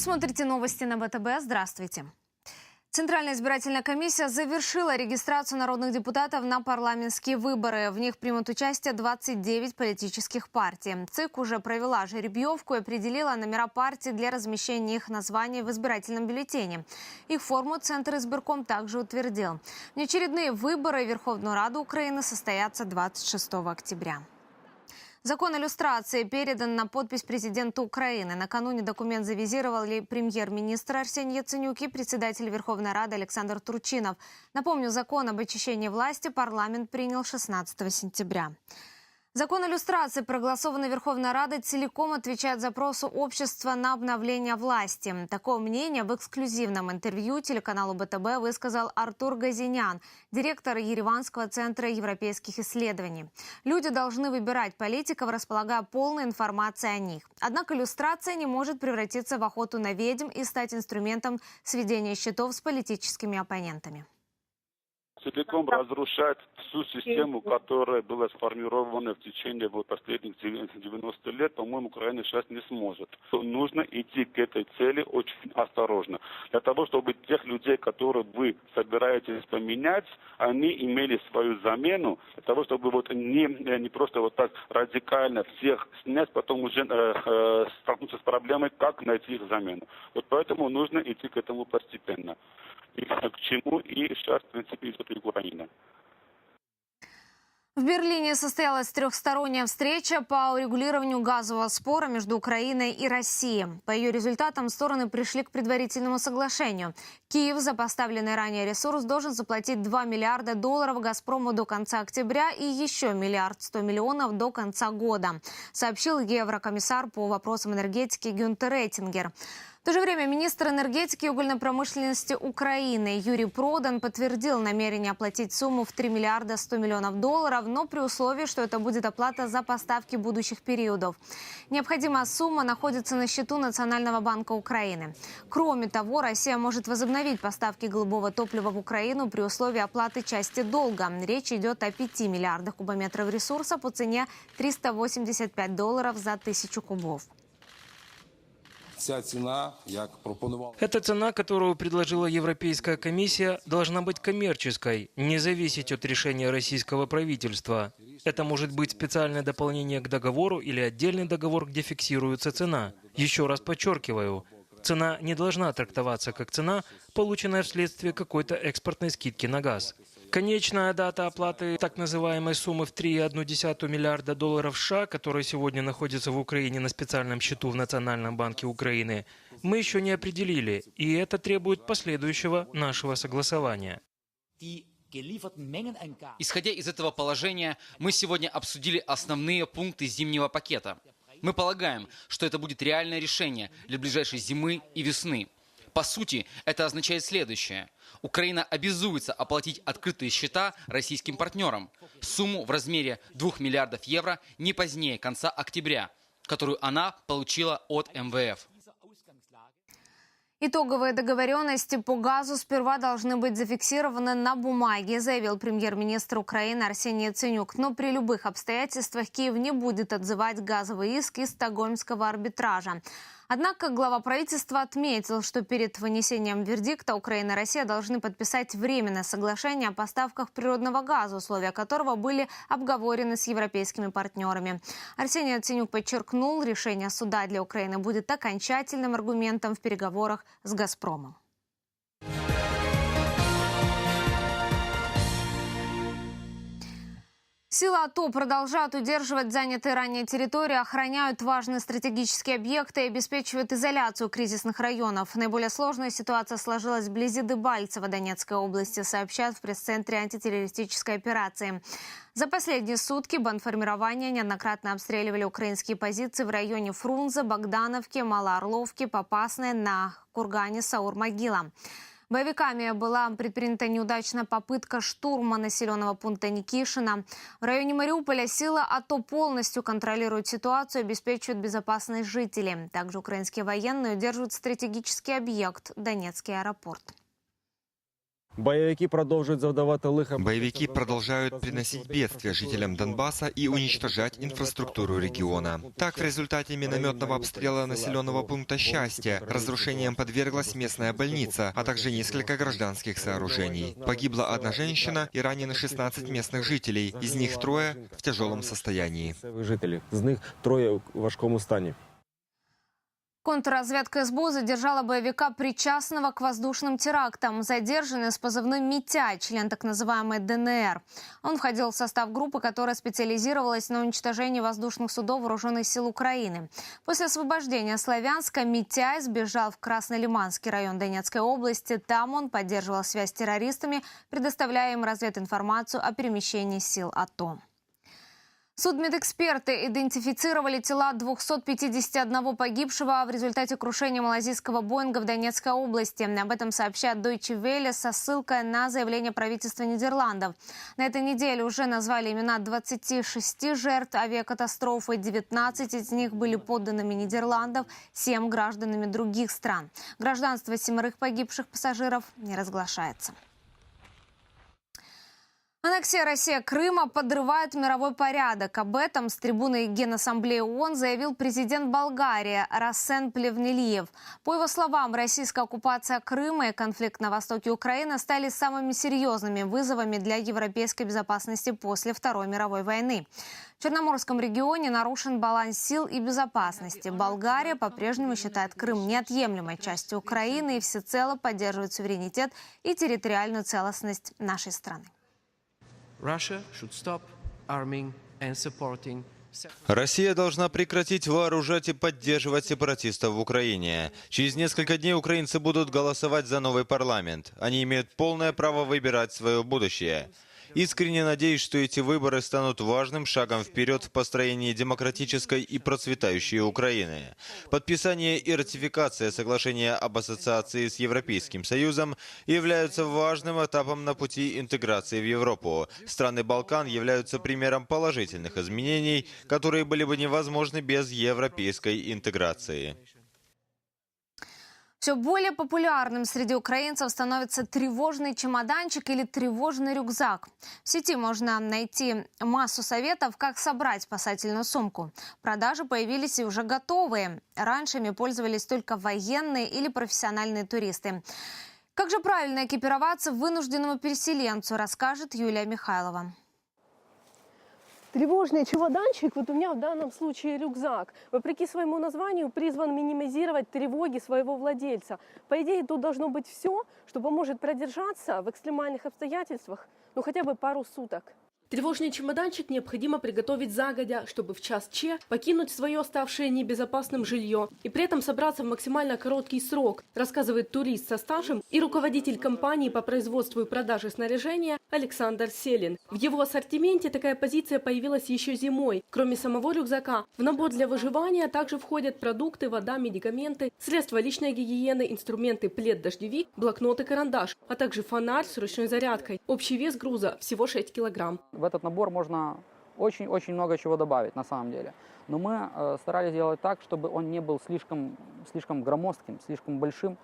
Смотрите новости на ВТБ. Здравствуйте. Центральная избирательная комиссия завершила регистрацию народных депутатов на парламентские выборы. В них примут участие 29 политических партий. ЦИК уже провела жеребьевку и определила номера партий для размещения их названий в избирательном бюллетене. Их форму Центр избирком также утвердил. Внеочередные выборы в Верховную Раду Украины состоятся 26 октября. Закон иллюстрации передан на подпись президента Украины. Накануне документ завизировали премьер-министр Арсений Яценюк и председатель Верховной Рады Александр Турчинов. Напомню, закон об очищении власти парламент принял 16 сентября. Закон иллюстрации, проголосованный Верховной Радой, целиком отвечает запросу общества на обновление власти. Такое мнение в эксклюзивном интервью телеканалу БТБ высказал Артур Газинян, директор Ереванского центра европейских исследований. Люди должны выбирать политиков, располагая полной информацией о них. Однако иллюстрация не может превратиться в охоту на ведьм и стать инструментом сведения счетов с политическими оппонентами целиком разрушать всю систему, которая была сформирована в течение вот последних 90 лет, по-моему, Украина сейчас не сможет. Нужно идти к этой цели очень осторожно. Для того, чтобы тех людей, которые вы собираетесь поменять, они имели свою замену, для того, чтобы вот не, не просто вот так радикально всех снять, потом уже э, э, столкнуться с проблемой, как найти их замену. Вот поэтому нужно идти к этому постепенно и к чему и сейчас, в принципе, идет Украина. В Берлине состоялась трехсторонняя встреча по урегулированию газового спора между Украиной и Россией. По ее результатам стороны пришли к предварительному соглашению. Киев за поставленный ранее ресурс должен заплатить 2 миллиарда долларов «Газпрому» до конца октября и еще миллиард 100 миллионов до конца года, сообщил еврокомиссар по вопросам энергетики Гюнтер Рейтингер. В то же время министр энергетики и угольной промышленности Украины Юрий Продан подтвердил намерение оплатить сумму в 3 миллиарда 100 миллионов долларов, но при условии, что это будет оплата за поставки будущих периодов. Необходимая сумма находится на счету Национального банка Украины. Кроме того, Россия может возобновить поставки голубого топлива в Украину при условии оплаты части долга. Речь идет о 5 миллиардах кубометров ресурса по цене 385 долларов за тысячу кубов. Ця ціна, як пропонував Эта цена, которую предложила Европейская комиссия, должна быть коммерческой, не зависеть от решения российского правительства. Это может быть специальное дополнение к договору или отдельный договор, где фиксируется цена. Еще раз подчеркиваю, цена не должна трактоваться как цена, полученная вследствие какой-то экспортной скидки на газ. Конечная дата оплаты так называемой суммы в 3,1 миллиарда долларов США, которая сегодня находится в Украине на специальном счету в Национальном банке Украины, мы еще не определили, и это требует последующего нашего согласования. Исходя из этого положения, мы сегодня обсудили основные пункты зимнего пакета. Мы полагаем, что это будет реальное решение для ближайшей зимы и весны. По сути, это означает следующее. Украина обязуется оплатить открытые счета российским партнерам. Сумму в размере 2 миллиардов евро не позднее конца октября, которую она получила от МВФ. Итоговые договоренности по газу сперва должны быть зафиксированы на бумаге, заявил премьер-министр Украины Арсений Яценюк. Но при любых обстоятельствах Киев не будет отзывать газовый иск из стокгольмского арбитража. Однако глава правительства отметил, что перед вынесением вердикта Украина и Россия должны подписать временное соглашение о поставках природного газа, условия которого были обговорены с европейскими партнерами. Арсений Яценюк подчеркнул, решение суда для Украины будет окончательным аргументом в переговорах с «Газпромом». Силы АТО продолжают удерживать занятые ранее территории, охраняют важные стратегические объекты и обеспечивают изоляцию кризисных районов. Наиболее сложная ситуация сложилась вблизи Дебальцева Донецкой области, сообщают в пресс-центре антитеррористической операции. За последние сутки бандформирования неоднократно обстреливали украинские позиции в районе Фрунзе, Богдановки, Малоорловки, Попасной, на Кургане, Саур-Могила. Боевиками была предпринята неудачная попытка штурма населенного пункта Никишина. В районе Мариуполя сила АТО полностью контролирует ситуацию и обеспечивает безопасность жителей. Также украинские военные удерживают стратегический объект – Донецкий аэропорт. Боевики продолжают приносить бедствия жителям Донбасса и уничтожать инфраструктуру региона. Так, в результате минометного обстрела населенного пункта «Счастье» разрушением подверглась местная больница, а также несколько гражданских сооружений. Погибла одна женщина и ранены 16 местных жителей, из них трое в тяжелом состоянии. Місцевих жителів. З них троє у важкому стані. Контрразведка СБУ задержала боевика, причастного к воздушным терактам. Задержанный с позывным «Митяй», член так называемой ДНР. Он входил в состав группы, которая специализировалась на уничтожении воздушных судов вооруженных сил Украины. После освобождения Славянска Митяй сбежал в Краснолиманский район Донецкой области. Там он поддерживал связь с террористами, предоставляя им развединформацию о перемещении сил АТО. Судмедэксперты идентифицировали тела 251 погибшего в результате крушения малазийского Боинга в Донецкой области. Об этом сообщает Deutsche Welle со ссылкой на заявление правительства Нидерландов. На этой неделе уже назвали имена 26 жертв авиакатастрофы. 19 из них были подданными Нидерландов, 7 гражданами других стран. Гражданство семерых погибших пассажиров не разглашается. Аннексия России Крыма подрывает мировой порядок. Об этом с трибуны Генассамблеи ООН заявил президент Болгарии Рассен Плевнелиев. По его словам, российская оккупация Крыма и конфликт на востоке Украины стали самыми серьезными вызовами для европейской безопасности после Второй мировой войны. В Черноморском регионе нарушен баланс сил и безопасности. Болгария по-прежнему считает Крым неотъемлемой частью Украины и всецело поддерживает суверенитет и территориальную целостность нашей страны. Россия должна прекратить вооружать и поддерживать сепаратистов в Украине. Через несколько дней украинцы будут голосовать за новый парламент. Они имеют полное право выбирать свое будущее. Искренне надеюсь, что эти выборы станут важным шагом вперед в построении демократической и процветающей Украины. Подписание и ратификация соглашения об ассоциации с Европейским Союзом являются важным этапом на пути интеграции в Европу. Страны Балкан являются примером положительных изменений, которые были бы невозможны без европейской интеграции. Все более популярным среди украинцев становится тревожный чемоданчик или тревожный рюкзак. В сети можно найти массу советов, как собрать спасательную сумку. В продаже появились и уже готовые. Раньше ими пользовались только военные или профессиональные туристы. Как же правильно экипироваться вынужденному переселенцу, расскажет Юлия Михайлова. Тревожный чемоданчик, вот у меня в данном случае рюкзак, вопреки своему названию, призван минимизировать тревоги своего владельца. По идее, тут должно быть все, что поможет продержаться в экстремальных обстоятельствах, ну хотя бы пару суток. Тревожный чемоданчик необходимо приготовить загодя, чтобы в час Че покинуть свое ставшее небезопасным жилье и при этом собраться в максимально короткий срок, рассказывает турист со стажем и руководитель компании по производству и продаже снаряжения Александр Селин. В его ассортименте такая позиция появилась еще зимой. Кроме самого рюкзака, в набор для выживания также входят продукты, вода, медикаменты, средства личной гигиены, инструменты, плед-дождевик, блокнот и карандаш, а также фонарь с ручной зарядкой. Общий вес груза всего 6 килограмм. В этот набор можно очень-очень много чего добавить на самом деле. Но мы э, старались сделать так, чтобы он не был слишком, слишком громоздким, слишком большим,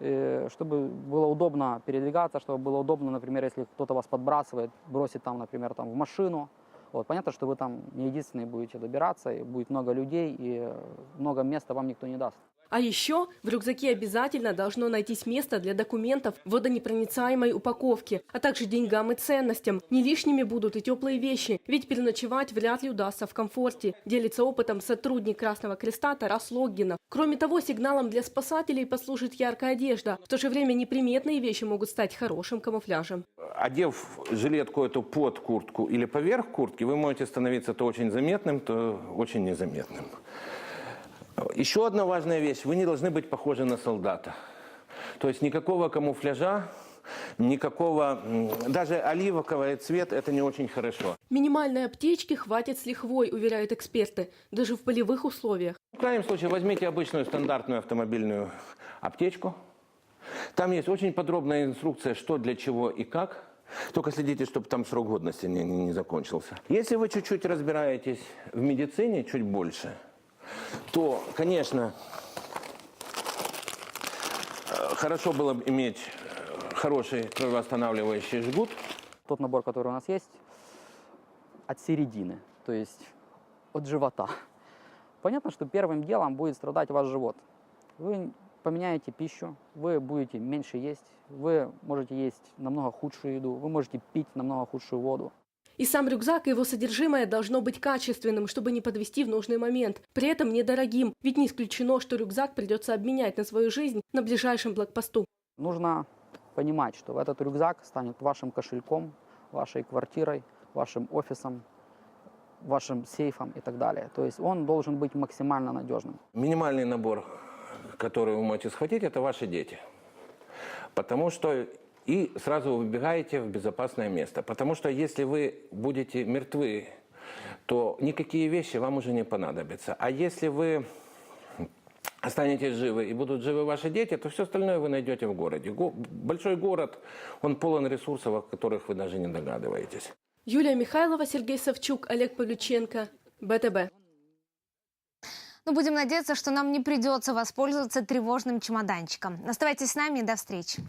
э, чтобы было удобно передвигаться, чтобы было удобно, например, если кто-то вас подбрасывает, бросит там, например, там, в машину. Вот, понятно, что вы там не единственные будете добираться, и будет много людей, и э, много места вам никто не даст. А еще в рюкзаке обязательно должно найтись место для документов в водонепроницаемой упаковке, а также деньгам и ценностям. Не лишними будут и теплые вещи, ведь переночевать вряд ли удастся в комфорте, делится опытом сотрудник Красного Креста Тарас Логгинов. Кроме того, сигналом для спасателей послужит яркая одежда. В то же время неприметные вещи могут стать хорошим камуфляжем. Одев жилетку эту под куртку или поверх куртки, вы можете становиться то очень заметным, то очень незаметным. Еще одна важная вещь. Вы не должны быть похожи на солдата. То есть никакого камуфляжа, никакого... Даже оливковый цвет – это не очень хорошо. Минимальной аптечки хватит с лихвой, уверяют эксперты, даже в полевых условиях. В крайнем случае возьмите обычную стандартную автомобильную аптечку. Там есть очень подробная инструкция, что для чего и как. Только следите, чтобы там срок годности не, не- не закончился. Если вы чуть-чуть разбираетесь в медицине, чуть больше, то, конечно, э, хорошо было бы иметь э, хороший кровоостанавливающий жгут. Тот набор, который у нас есть, от середины, то есть от живота. Понятно, что первым делом будет страдать ваш живот. Вы поменяете пищу, вы будете меньше есть, вы можете есть намного худшую еду, вы можете пить намного худшую воду. И сам рюкзак и его содержимое должно быть качественным, чтобы не подвести в нужный момент. При этом недорогим, ведь не исключено, что рюкзак придется обменять на свою жизнь на ближайшем блокпосту. Нужно понимать, что этот рюкзак станет вашим кошельком, вашей квартирой, вашим офисом, вашим сейфом и так далее. То есть он должен быть максимально надежным. Минимальный набор, который вы можете схватить, это ваши дети. Потому что и сразу вы выбегаете в безопасное место. Потому что если вы будете мертвы, то никакие вещи вам уже не понадобятся. А если вы останетесь живы и будут живы ваши дети, то все остальное вы найдете в городе. Го- большой город, он полон ресурсов, о которых вы даже не догадываетесь. Юлия Михайлова, Сергей Савчук, Олег Павлюченко, БТБ. Но будем надеяться, что нам не придется воспользоваться тревожным чемоданчиком. Оставайтесь с нами и до встречи.